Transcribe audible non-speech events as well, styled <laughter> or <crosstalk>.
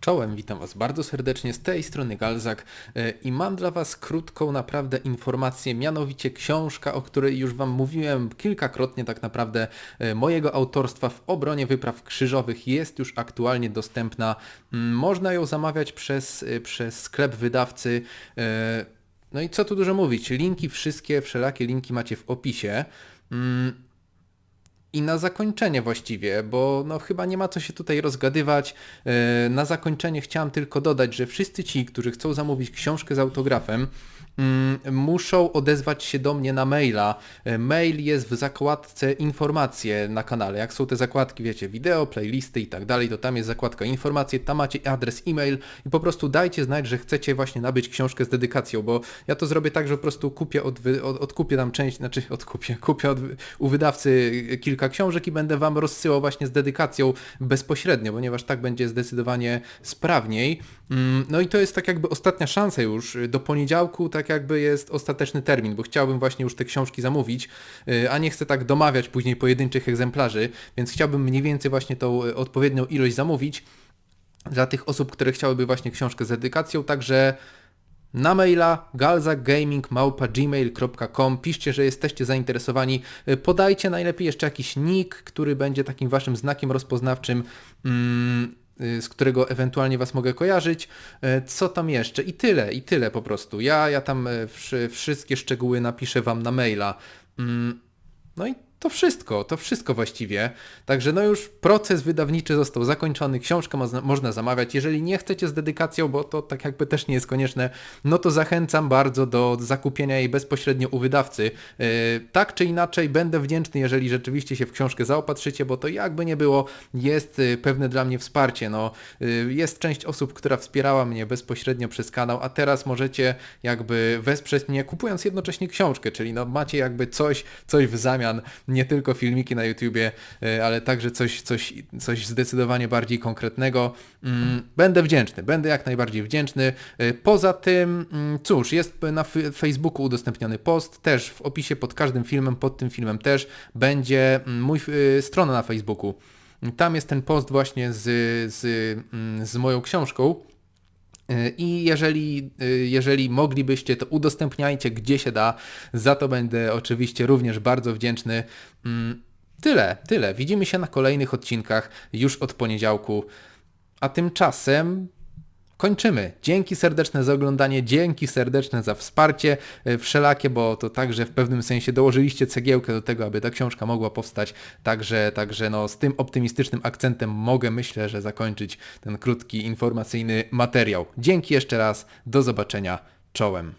Czołem, witam Was bardzo serdecznie z tej strony Galzak e, i mam dla Was krótką naprawdę informację, mianowicie książka, o której już Wam mówiłem kilkakrotnie tak naprawdę e, mojego autorstwa w obronie wypraw krzyżowych jest już aktualnie dostępna. Mm, Można ją zamawiać przez, e, przez sklep wydawcy. No i co tu dużo mówić, linki wszystkie, wszelakie linki macie w opisie. I na zakończenie właściwie, bo no chyba nie ma co się tutaj rozgadywać. E, Na zakończenie chciałem tylko dodać, że wszyscy ci, którzy chcą zamówić książkę z autografem, muszą odezwać się do mnie na maila. E, Mail jest w zakładce informacje na kanale. Jak są te zakładki, wiecie, wideo, playlisty i tak dalej, to tam jest zakładka informacje, tam macie adres e-mail i po prostu dajcie znać, że chcecie właśnie nabyć książkę z dedykacją, bo ja to zrobię tak, że po prostu kupię od, od, odkupię tam część, znaczy odkupię, <laughs> kupię od, u wydawcy kilka książek i będę wam rozsyłał właśnie z dedykacją bezpośrednio, ponieważ tak będzie zdecydowanie sprawniej. Mm, No i to jest tak jakby ostatnia szansa już. Do poniedziałku tak jakby jest ostateczny termin, bo chciałbym właśnie już te książki zamówić, y, a nie chcę tak domawiać później pojedynczych egzemplarzy, więc chciałbym mniej więcej właśnie tą y, odpowiednią ilość zamówić dla tych osób, które chciałyby właśnie książkę z dedykacją, także na maila galzakgaming.gmail.com piszcie, że jesteście zainteresowani. Y, Podajcie najlepiej jeszcze jakiś nick, który będzie takim waszym znakiem rozpoznawczym, mm, y, z którego ewentualnie was mogę kojarzyć. Y, Co tam jeszcze? I tyle, i tyle po prostu. Ja, ja tam y, wszy, wszystkie szczegóły napiszę wam na maila. Mm, No i to wszystko, to wszystko właściwie. Także no już proces wydawniczy został zakończony, książkę można, zamawiać. Jeżeli nie chcecie z dedykacją, bo to tak jakby też nie jest konieczne, no to zachęcam bardzo do zakupienia jej bezpośrednio u wydawcy. Yy, tak czy inaczej będę wdzięczny, jeżeli rzeczywiście się w książkę zaopatrzycie, bo to jakby nie było, jest yy, pewne dla mnie wsparcie. No, yy, jest część osób, która wspierała mnie bezpośrednio przez kanał, a teraz możecie jakby wesprzeć mnie kupując jednocześnie książkę, czyli no macie jakby coś, coś w zamian, nie tylko filmiki na YouTubie, y, ale także coś, coś, coś zdecydowanie bardziej konkretnego. Mm, Będę wdzięczny, będę jak najbardziej wdzięczny. Y, Poza tym, mm, cóż, jest na Facebooku udostępniony post, też w opisie pod każdym filmem, pod tym filmem też będzie mm, mój y, strona na Facebooku. Tam jest ten post właśnie z, z, z moją książką. I jeżeli, jeżeli moglibyście, to udostępniajcie gdzie się da. Za to będę oczywiście również bardzo wdzięczny. Mm, Tyle, tyle. Widzimy się na kolejnych odcinkach już od poniedziałku. A tymczasem kończymy. Dzięki serdeczne za oglądanie, dzięki serdeczne za wsparcie e, wszelakie, bo to także w pewnym sensie dołożyliście cegiełkę do tego, aby ta książka mogła powstać. Także, także no, z tym optymistycznym akcentem mogę myślę, że zakończyć ten krótki informacyjny materiał. Dzięki jeszcze raz, do zobaczenia, czołem.